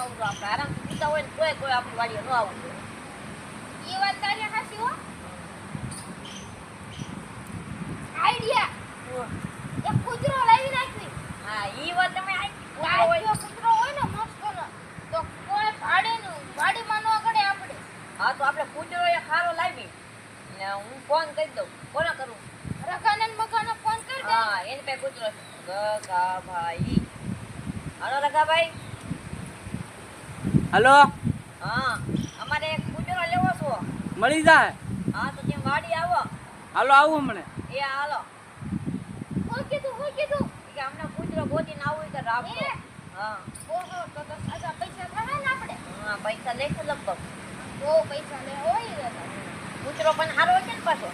આવવું આપણે કોઈ આપણી હો તો આપણે કૂતરો એ ખારો લાવી ને હું ફોન કરી દઉં કોને કરું રઘાનંદ મકાનો ફોન કરી દે હા એની પાસે કૂતરો રગાભાઈ હલો? હા અમારે એક કૂતરો લેવો છો. મળી જાય? હા તો ત્યાં વાડી આવો. હાલો આવું હમણે. એ હાલો. હું કીધું હું કીધું? કે હમણે કૂતરો ગોતીને આવવું હોય તો રાખો. હા. ઓહો તો તો સાજા પૈસા થાય ને આપણે? હા પૈસા લેશે લગભગ. બહુ પૈસા લે હોય રે તો. કૂતરો પણ સારો હોય છે ને પાછો?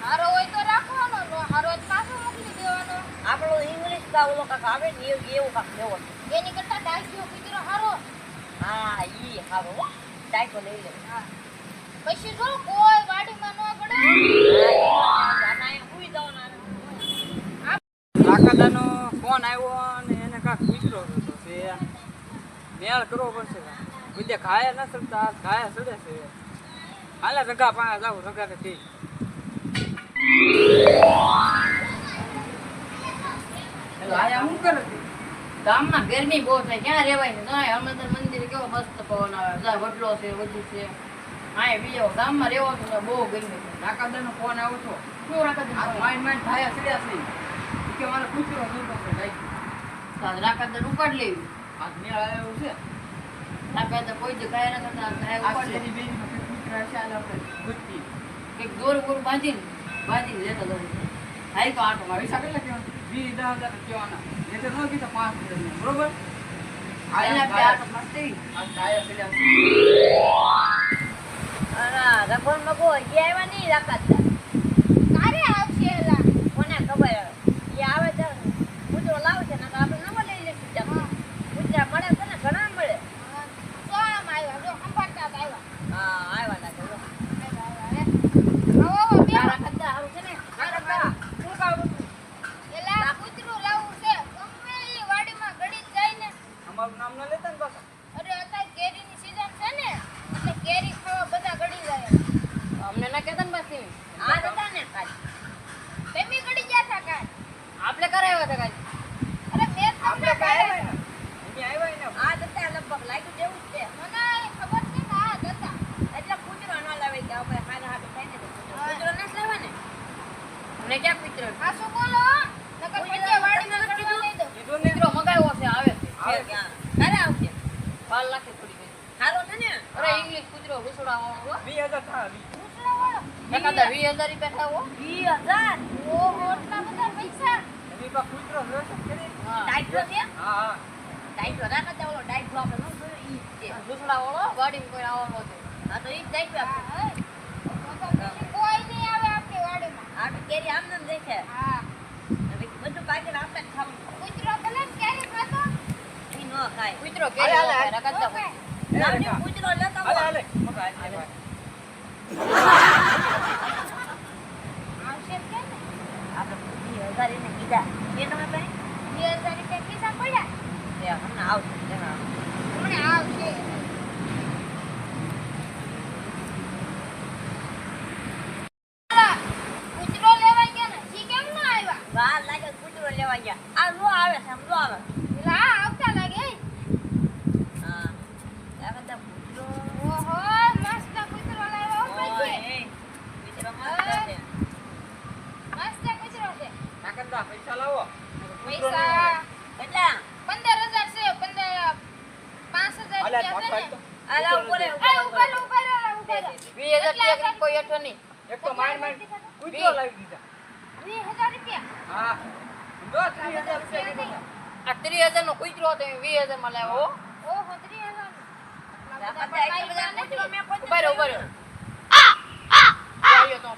હારો હોય તો રાખવાનો નો હારો જ પાછો મોકલી દેવાનો. આપણો ઇંગ્લિશ કા ઓલો કાક આવે ને એવું એવું કાક લેવો એની કરતા ડાક્યો કૂતરો હારો. હા ઈ હારો હો. ટાઈટો લઈ લે. હા. પછી જો કોઈ વાડીમાં ન જવાના કાકાદાનો ફોન આવ્યો અને એને કાંક કૂતરો હતો તે મેળ કરવો પડશે બીજે ખાયા ન શકતા ખાયા સડે છે. હાલે રગા પાસે જાવ રગા ઠીક હેલો આયા શું કરે? ગામમાં ગરમી બહુ થાય. ક્યાં રહેવાય ને? ના હનુમાન મંદિર કેવો મસ્ત પવન આવે. વડલો છે બધું છે. હા બીજો ગામમાં રહેવાનું તો બહુ ગરમી છે. રાકાદાનો ફોન આવ્યો છો. શું રાખત આ માઇન્ડ માઇન્ડ થાયા સડ્યા છે. કે મારે કૂતરો જોતો છે લાઈક રાકાદાન ઉપાડ લેવી. આજ મેળ આવ્યો છે. રાખત કોઈ જગ્યાએ ન કરતા આ શેરી માં કૂતરા છે આલે આપણે ગુજતી એક દોર ગોર બાંધીને બાંધીને લેતા દોર હાઈ તો આટો મારી. પૈસા કેટલા વીર દસ હજાર કહેવાના. એ તો ન કીધા પાંચ બરોબર? રઘુન મગો હજી આવ્યા નહીં રાખત કારે આવશે એલા? કોને ખબર ઈ આવે છે કૂતરો લાવે છે નકર આપણે નવો લઈ લઈશું ત્યાં કૂતરા મળે છે ને ઘણા મળે તો આમ આવ્યા જો સંભાળતા જ આવ્યા હા આવ્યા ના ચલો આવો આવો બે આ રાખત હારું છે ને રાખત બા, શું કામ એલા કૂતરું લાવવું છે ગમે ઈ વાડીમાં ગળી જાય ને અમારું નામ ન લેતા ને પાછા અરે અત્યારે કેરીની સીઝન છે ને એટલે કેરી ખાવા બધા ગળી જાય અમને ના કહેતા ને પાછી આ હતા ને કાલ તેમી ગળી ગયા હતા કાલ આપણે કરાવ્યા હતા કાંઈ અરે મેં તમને આપણે કાંઈ કાલે આવ્યા ને આ હતા લગભગ લાગ્યું જેવું જ છે મને ખબર છે કે આ જ હતા એટલે કૂતરો ન લાવે કે હવે હારે હારે થાય ને તો કૂતરો કૂતરો ના જ લાવે ને અમને ક્યાં કૂતરો આ શું બોલો નકર પછી વાડીમાં ગળવા નહીં દઉં કીધું ને કૂતરો મગાવ્યો છે આવે છે આવે છે ક્યાં ક્યારે આવશે બાર લાખે થોડી ગઈ સારો છે ને અરે ઇંગ્લિશ કૂતરો ઘૂસડા વાળો વીસ હજાર થા વીસ કૂતરા વાળો એકાદા વીસ હજાર રૂપિયા થાવો વીસ હજાર ઓહો એટલા બધા પૈસા એની પાસે કૂતરો રહેશે કે નહીં? હા ટાઈટો છે હા હા ટાઈટો રાખત ઓલો ટાઈટો આપણે ન જોયો ઈ જ છે ઘૂસડા વાળો ગાડીમાં કોઈ આવવાનો છે. હા તો ઈ જ ટાઈટો આપણે હા, તો પછી કોઈ નહીં આવે આપણી વાડીમાં કેરી આમ નામ જાય હા બધું પાકેટ આપણે જ ખાવું. કૂતરો ભલે ને ખાતો. ઈ ન ખાય. કૂતરો કેરી હાલે, વગર રગડતા ઓકે. કૂતરો લેતા હાલે હોય. હાલે મગા આવશે કે ને આપણે વીસ હજાર એને કીધા. એ તમે ભાઈ બે હજાર રૂપિયા ખિસ્સા પડ્યા. એ હમણાં આવશે જરા. હમણાં આવશે હાલા, કૂતરો લેવા ગયા ને જી કેમ ન આવ્યા વાર લાગે તો કૂતરો લેવા ગયા આ નો આવે છે આમ નો આવે એલા આ આવતા લાગે હે. હા આ બધા કૂતરો ઓહો મસ્ત કૂતરો લાવ્યો હો ઓય, પછી એ, કૂતરો મસ્ત છે. મસ્ત કૂતરો છે કાકા પૈસા લાવો પૈસા કેટલા છે રૂપિયા છે આ લાવ ઉપર ઉપર ઉપર ઉપર. રૂપિયા કોઈ હેઠો નહીં. એક તો લાવી દીધા. રૂપિયા? હા. રૂપિયા આ નો કૂતરો હતો એ વીસમાં લાવ્યો. ઓહો ત્રીસ હજાર આ બધા એટલા બધા કૂતરો મેં કોઈ ઊભા રહ્યો ઊભા રહ્યો આવ્યો તો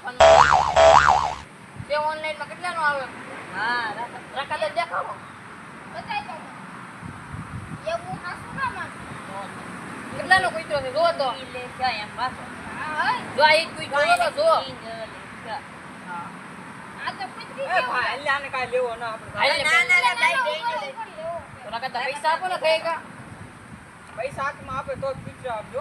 ઓનલાઈનમાં કેટલા નો આવે? હા રકાલે દેખાવો બતાય તો એવું હાસુ ના માં કેટલાનો કૂતરો છે જો તો લે જા એમ પાછો હા જો આ એક કૂતરો તો જો હા આ તો પૃથ્વી એ ભાઈ અલ્લાને કાઈ લેવો ના આપણે ના ના ના ભાઈ દે તો રકા પૈસા આપો ને કઈ કા પૈસા હાથમાં આપે તો જ આપજો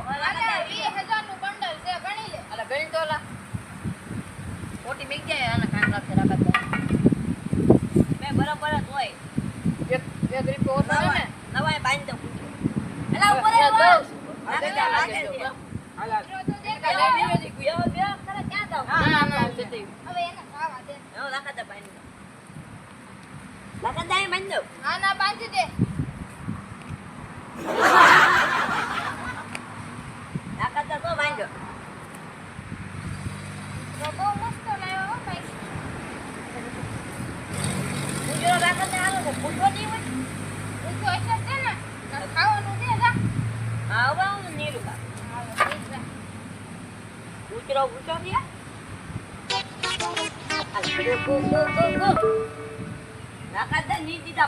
નાકાદા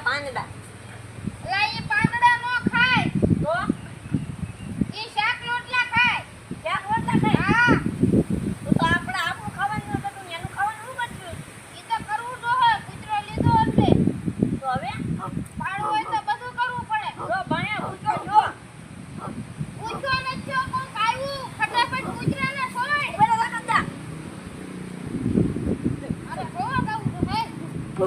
પાંદડા. લા ઈ પાંદડા નો ખાય. તો? ઈ શાક રોટલા ખાય. શાક રોટલા ખાય? હા. તો તો આપણે આપણું ખાવાનું હતું એનું ખાવાનું શું કરશું ઈ તો કરવું જો હોય કૂતરો લીધો એટલે હવે? પાડો હોય તો બધું કરવું પડે. જો ભાણ્યા કૂતરો જો. કૂતરો ન થયો કોણ કાયું ને સોય બરાબર અરે કોણ કાવું તો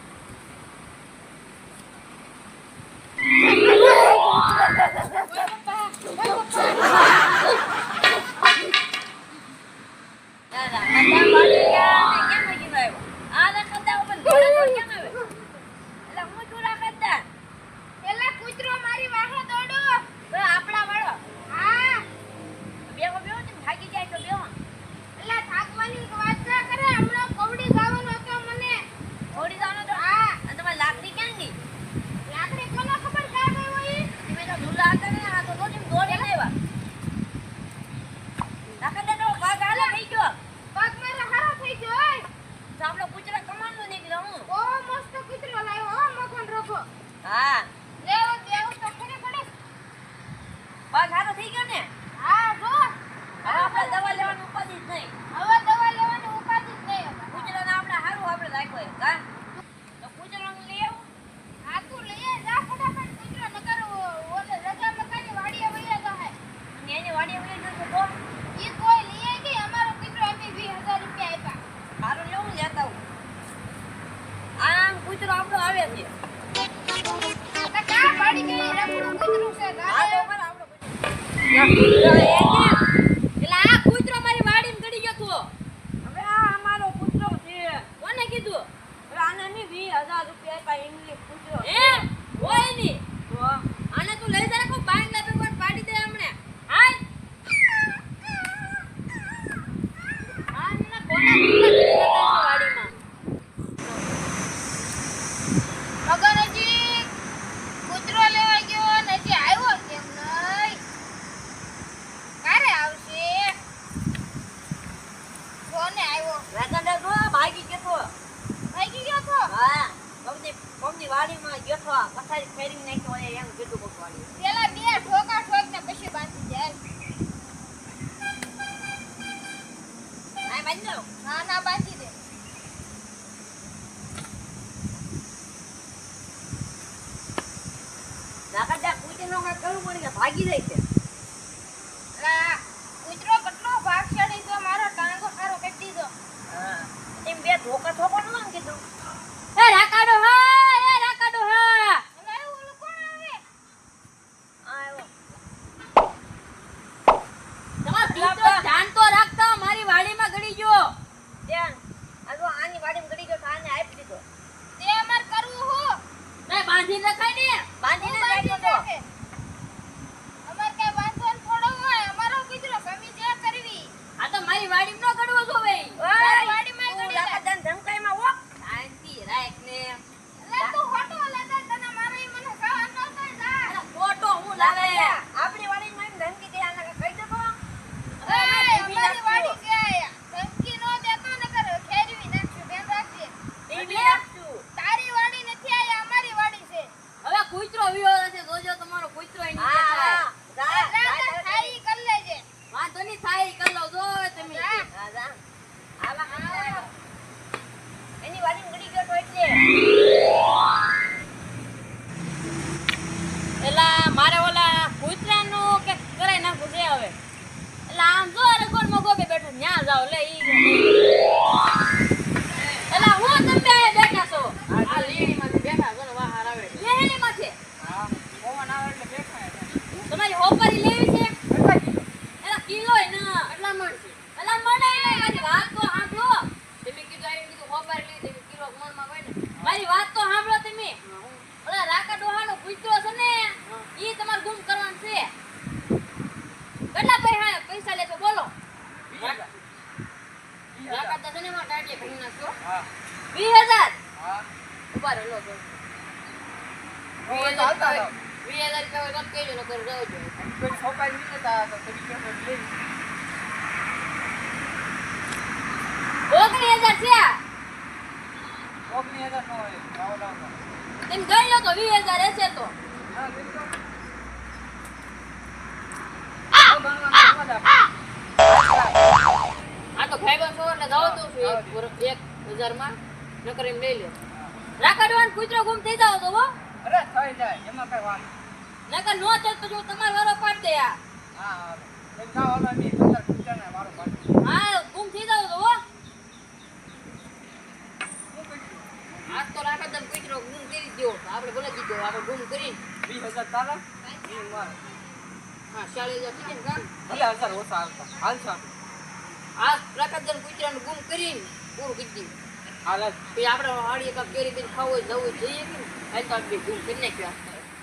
કૂતરો આપણો આવે છે. આ કૂતરો મારી વાડીમાં ગડી ગયો હવે આ અમારો કૂતરો છે. કોને કીધું? હવે આને ની 20000 રૂપિયા આપ્યા ઇંગ્લિશ કૂતરો. હોયની આને તું લઈ જાય બાંધી ના ના બાંધી દે. નાકા જા કુટી નો કરવું પડે ભાગી જાય છે. મને આપી દીધો. તે અમાર કરવું હું. બાંધી રખાય ને. બાંધીને રાખો. હોય તો કહેજો નકર જાઓ જો કોઈ છોકરા નહીં લેતા તો તમે લઈ નો તો વીસ હજાર હશે તો આ એમ લઈ લે રાખડવાનું કૂતરો ગુમ થઈ જાવ તો અરે થઈ જાય, એમાં કઈ વાત નકર નો થાય તો જો તમારો વારો પાડ દે આ હા હા એમ જાઓ હવે મેં પંદર કૂતરાને વારો પાડ્યો. હા ગુમ થઈ જાવ તો હો આજ તો રાખા તને કૂતરો ગુમ કરી જ દ્યો. આપણે ભલે કીધું આપણે ગુમ કરી વીસ હજાર તારા વીસ મારા. હા ચાલીસ હજાર થઈ જાય ને કામ ભલે હજાર ઓછા આવતા હાલશા આ પ્રકાશન કૂતરાનું ગુમ કરીને પૂરું કરી દીધું હાલ જ. પછી આપણે હાડીએ કાંઈક કેરી કરીને ખાવું હોય જવું હોય જઈએ કે નહીં? આ તો આપણે ગુમ કરી નાખ્યા